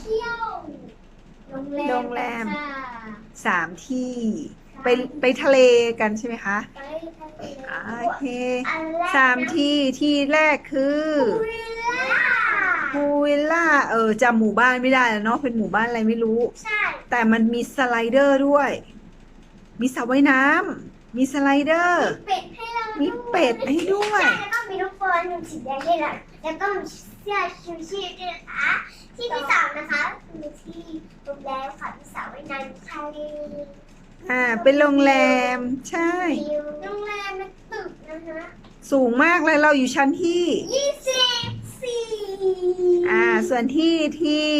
เที่ยวโรงแรมโรงแรม ค่ะสามที่ ไปไปทะเลกันใช่ไหมคะไปทะเลอ่าโอเคอันแรกสามที่ที่แรกคือวิลล่าพูวิลล่าเออจำหมู่บ้านไม่ได้แล้วเนาะเป็นหมู่บ้านอะไรไม่รู้ ใช่แต่มันมีสไลเดอร์ด้วย มีสระว่ายน้ำมีสไลเดอร์ เป็ดให้เรามีมีเป็ดให้ด้วย แล้วก็มีลูกบอลหนึ่งสีแดงให้เราแล้วก็มี เสื้อชูชีพด้วยนะคะที่ที่สามนะคะคือที่โรงแรมค่ะที่สาวว่ายน้ำทะเลอ่า เป็นโรงแรม ใช่ โรงแรมเป็นตึกนะคะสูงมากเลยเราอยู่ชั้นที่ยี่สิบสี่อ่า ส่วนที่ที่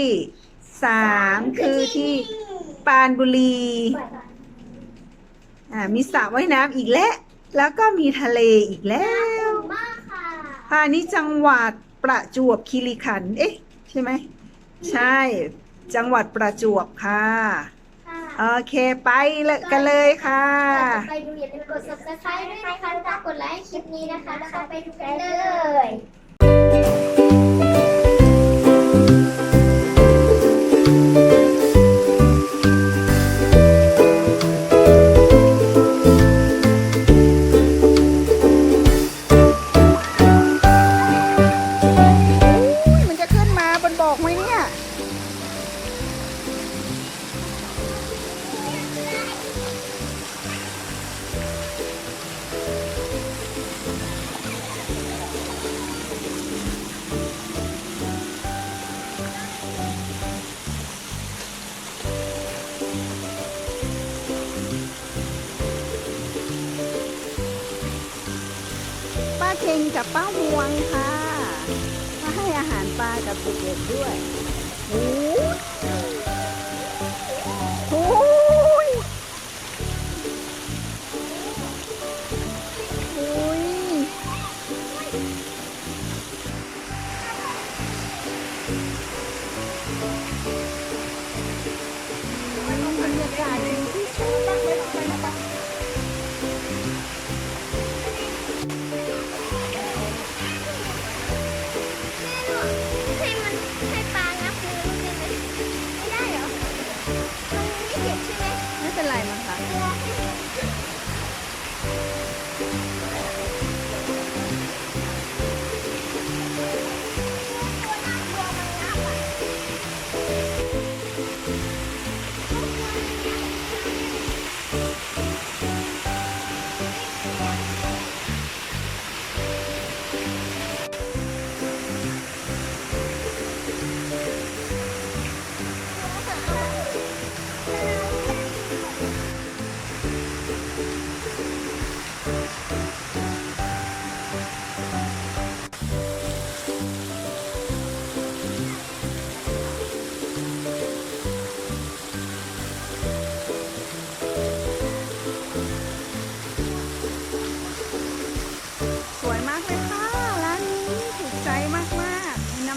สามคือที่ปรานบุรี อ่า มีสระว่ายน้ำอีกแล้ว แล้วก็มีทะเลอีกแล้ว มากค่ะ ค่ะนี่จังหวัด ประจวบคีรีขันธ์เอ๊ะ ใช่ไหม ใช่ จังหวัดประจวบค่ะค่ะโอเคไปเลยกันเลยค่ะก่อนจะไปดูอย่าลืมกด subscribe ด้วยนะคะแล้วก็กดไลค์คลิปนี้นะคะแล้วก็ไปดูกันเลย กับป้าหวงค่ะ มาให้อาหารปลากับเด็กๆด้วยโอ้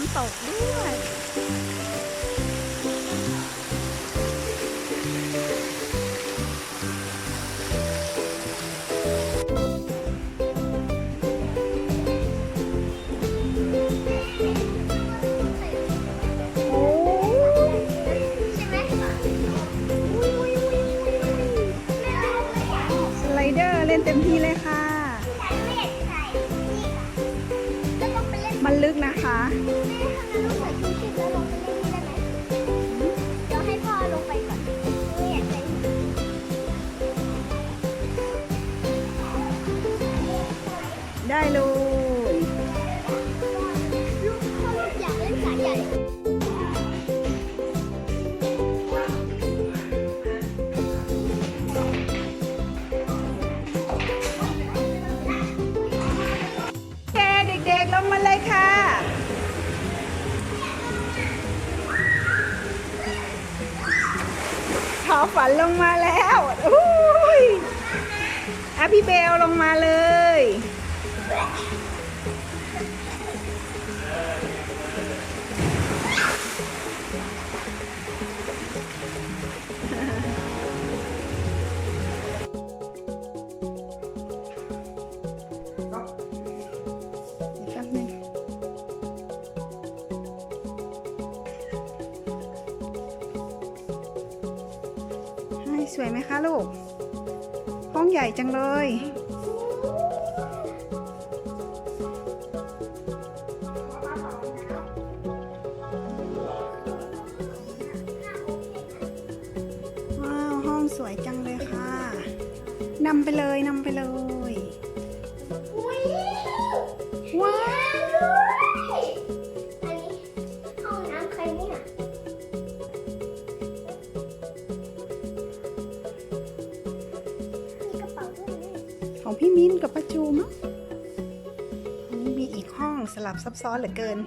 น้ำตกด้วย มันลึกนะคะ ลงมาแล้วอุ้ยอะพี่เบลลงมาเลย สวยไหมคะลูก ห้องใหญ่จังเลย ว้าว ห้องสวยจังเลยค่ะนำไปเลยนำไปเลย มิ้นกับป้าจูมั้งอันนี้มีอีกห้องสลับซับซ้อนเหลือเกิน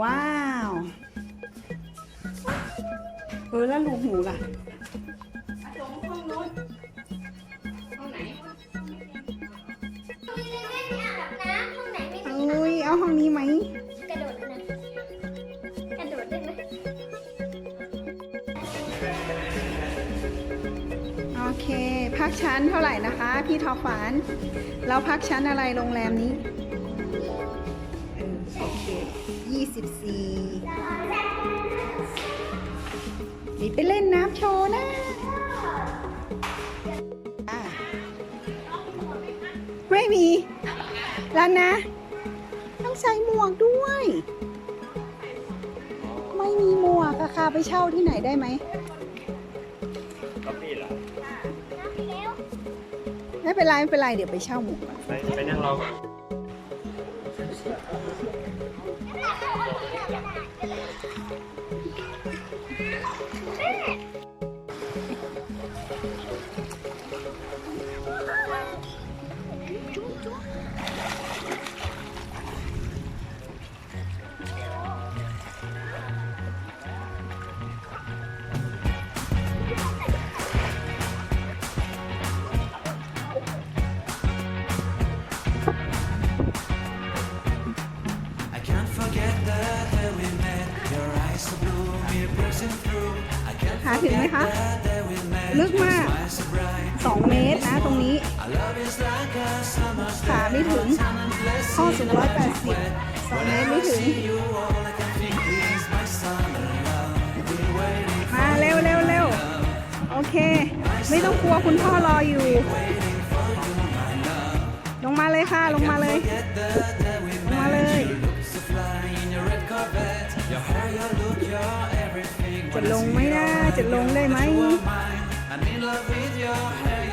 ว้าวเออแล้วรูหูล่ะมีเล่นไม่อาบน้ำห้องไหนไม่มีอุ้ยเอาห้องนี้ไหม พักชั้นเท่าไหร่นะคะ พี่ทอฝันเราพักชั้นอะไรโรงแรมนี้โอเคยี่สิบสี่นี่ไปเล่นน้ำโชว์นะอะไม่มีแล้วนะ ต้องใส่หมวกด้วย ไม่มีหมวกอะค่ะไปเช่าที่ไหนได้ไหม ไม่เป็นไรไม่เป็นไรเดี๋ยวไปเช่าหมวกไปไปนั่งรอก่อน ลึกมาก 2 เมตรนะตรงนี้ ขาไม่ถึง ข้อสูง180 2 เมตรไม่ถึง มาเร็วเร็วเร็วโอเค ไม่ต้องกลัวคุณพ่อรออยู่ ลงมาเลยค่ะ ลงมาเลย ลงมาเลย จะลงไหมนะ จะลงได้ไหม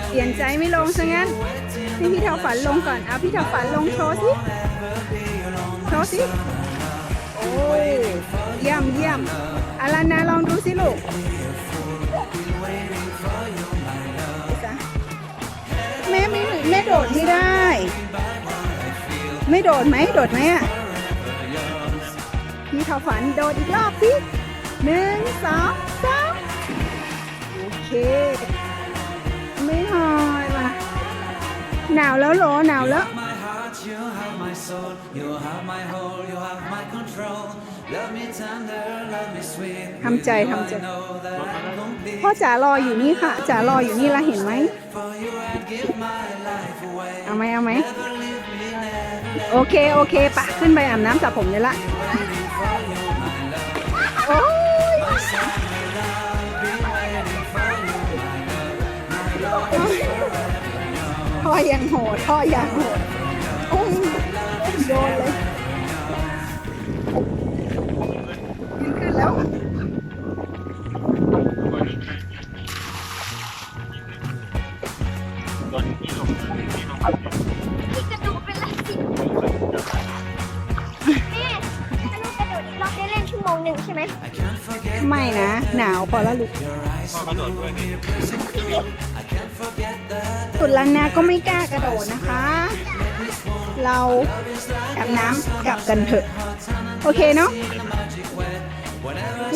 เปลี่ยนใจไม่ลงซะงั้นให้พี่เทาฝันลงก่อน เอาพี่เทาฝันลงโชว์สิ โชว์สิ โอ้ยเยี่ยมเยี่ยมอารานาลองดูสิลูกแม่ไม่แม่โดดไม่ได้ ไม่โดดไหมโดดไหมอะพี่เทาฝันโดดอีกรอบสิ หนึ่งสองสามโอเค ไม่หอยว่ะหนาวแล้วเหรอหนาวแล้ว My heart, you have my soul, you have my whole, you have my control. Love me tender, love me sweet. ทำใจทำใจ Know that I'm complete. พ่อจ๋ารออยู่นี่ค่ะจ๋ารออยู่นี่ละเห็นไหม For you, I'd give my life away. เอาไหมเอาไหม Never leave me, never โอเค โอเค ปะ ขึ้นไปอาบน้ำสระผมเลยละโยังโหดพ่อยังโหดโอ้ยโดนเลยยืนขึ้นแล้วตอนที่ลงที่ลงมีกระโดดเป็นละสิบแม่ถ้าลูกกระโดดอีกรอบได้เล่นชั่วโมงหนึ่งใช่ไหมไม่นะ หนาวพอแล้วลูก พ่อกระโดดด้วยนี่ I can't forget the สุดลันนาก็ไม่กล้ากระโดดนะคะ เราอาบน้ำกลับกันเถอะ โอเคเนาะ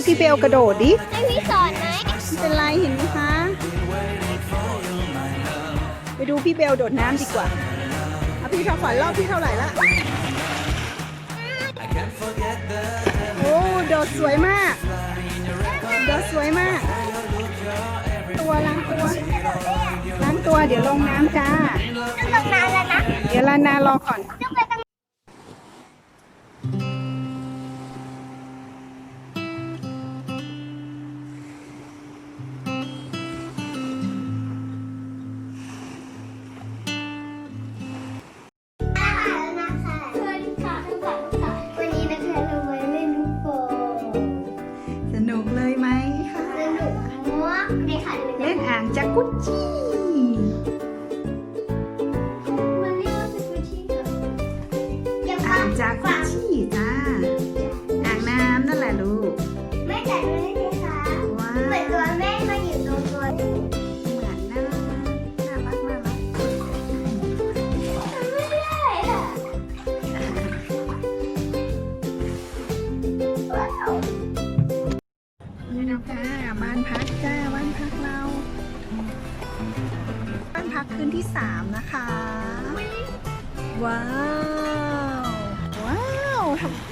พี่เบลกระโดดดิให้พี่สอนไหมไม่เป็นไรเห็นไหมคะ ไปดูพี่เบลโดดน้ำดีกว่าเอาพี่ทำฝันรอบที่เท่าไหร่ละ I can't forget the โอ้โดดสวยมาก โดดสวยมาก ตัวล้างตัวล้างตัวเดี๋ยวลงน้ำจ้าต้องลงนานแล้วนะ เดี๋ยวลานา รอก่อน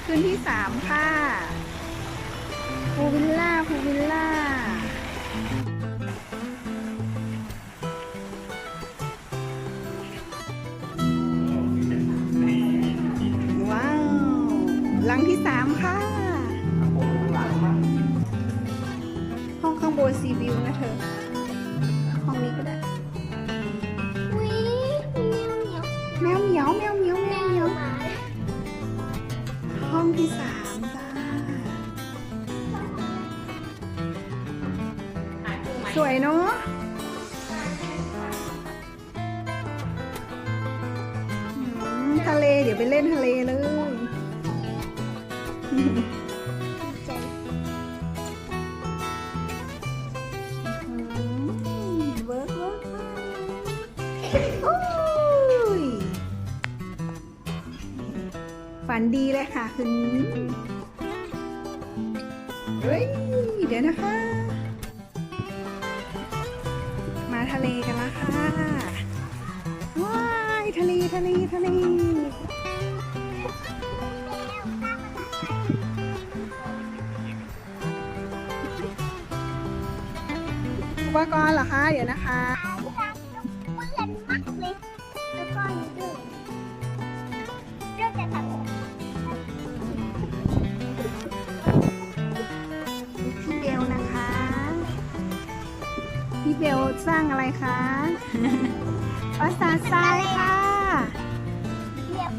คืนที่สามค่ะพูวิลล่าพูวิลล่าว้าว หลังที่สามค่ะ ห้องข้างบนซีวิวนะเธอ ฝันดีเลยค่ะคืนนี้เฮ้ย เดี๋ยวนะคะ มาทะเลกันละค่ะ ว้าย ทะเล ทะเล ทะเลอุปกรณ์เหรอคะ เดี๋ยวนะคะ อะไรคะปราสาททรายค่ะเรียบ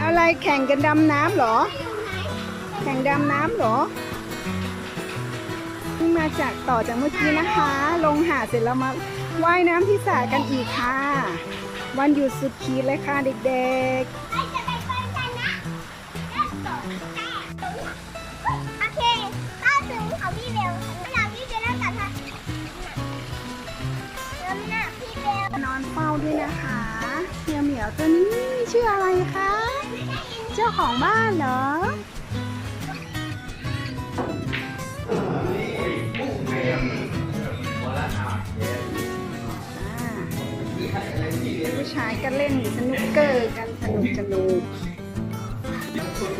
อะไรแข่งกันดำน้ำเหรอ แข่งดำน้ำเหรอเพิ่งมาจากต่อจากเมื่อกี้นะคะ ลงหาดเสร็จแล้วมาว่ายน้ำที่สระกันอีกค่ะ วันหยุดสุดขีดเลยค่ะเด็กไนเฝ้าด้วยนะคะเหมียวเหมียวตัวนี้ชื่ออะไรคะ เจ้าของบ้านเหรออ่าผู้ชายก็เล่นสนุกเกอร์กันสนุกสนุกแล้วก็ข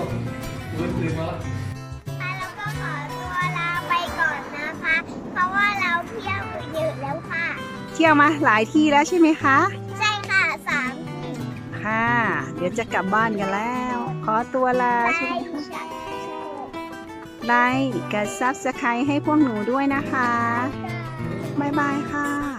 อตัวลาไปก่อนนะคะ เพราะว่าเราเที่ยวเยอะแล้วค่ะ เที่ยวมาหลายที่แล้วใช่ไหมคะใช่ค่ะสามที่ ค่ะ เดี๋ยวจะกลับบ้านกันแล้ว ขอตัวลาใช่ใช่ไหมคะใช่ไลค์กับซับสไครต์ให้พวกหนูด้วยนะคะ บ๊ายบายค่ะ